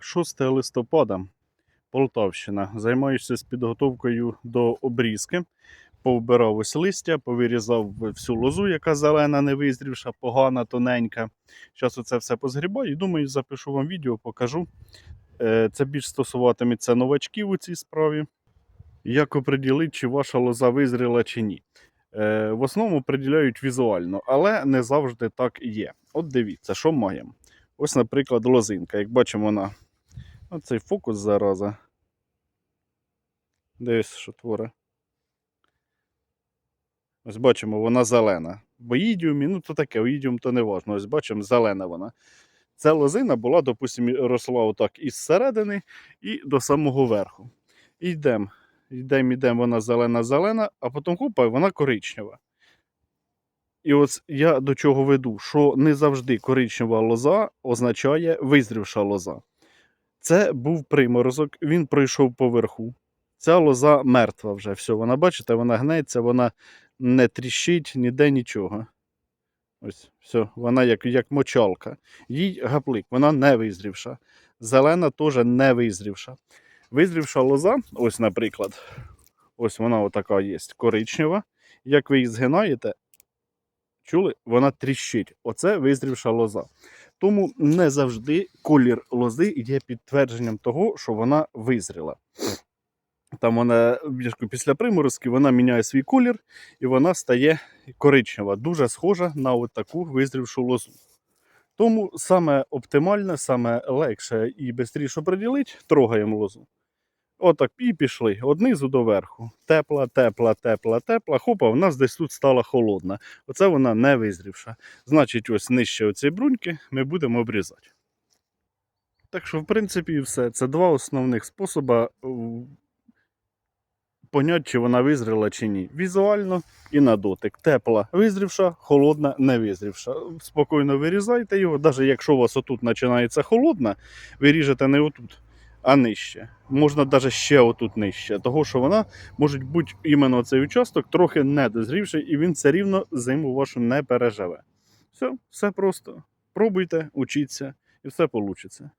6 листопада, Полтавщина. Займаюся з підготовкою до обрізки. Повбирав ось листя, повирізав всю лозу, яка зелена, не визрівша, погана, тоненька. Зараз оце все позгрібаю і думаю, запишу вам відео, покажу. Е, Це більш стосуватиметься новачків у цій справі. Як оприділити, чи ваша лоза визріла чи ні. Е, В основному приділяють візуально, але не завжди так і є. От дивіться, що маємо. Ось, наприклад, лозинка. Як бачимо, вона. Оцей фокус зараза. Дивись, що творе. Ось бачимо, вона зелена. В оїдіумі, ну то таке, оїдіум то не важно. Ось бачимо, зелена вона. Ця лозина була, допустимо, росла отак із середини і до самого верху. І йдемо. Йдемо, йдемо, вона зелена-зелена, а потім хопа, вона коричнева. І ось я до чого веду, що не завжди коричнева лоза означає визрівша лоза. Це був приморозок, він пройшов поверху. Ця лоза мертва вже. Все, вона, бачите, вона гнеться, вона не тріщить ніде нічого. Ось, все, вона як, як мочалка. Їй гаплик, вона не визрівша. Зелена теж не визрівша. Визрівша лоза, ось, наприклад, ось вона отака є, коричнева. Як ви її згинаєте, чули, вона тріщить. Оце визрівша лоза. Тому не завжди колір лози є підтвердженням того, що вона визріла. Там вона після приморозки вона міняє свій колір і вона стає коричнева, дуже схожа на таку визрівшу лозу. Тому саме оптимальне, саме легше і швидше приділити, трогаємо лозу. Отак і пішли, однизу до верху. Тепла, тепла, тепла, тепла. Хопа, в нас десь тут стала холодна. Оце вона не визрівша. Значить, ось нижче оцієї бруньки ми будемо обрізати. Так що, в принципі, і все. Це два основних способи поняти, чи вона визріла чи ні. Візуально і на дотик. Тепла визрівша, холодна не визрівша. Спокійно вирізайте його, навіть якщо у вас отут починається холодна, ви ріжете не отут, а нижче. Можна навіть ще отут нижче, того що вона може бути іменно цей участок трохи недозрівший, і він все рівно зиму вашу не переживе. Все, все просто. Пробуйте, учіться, і все вийде.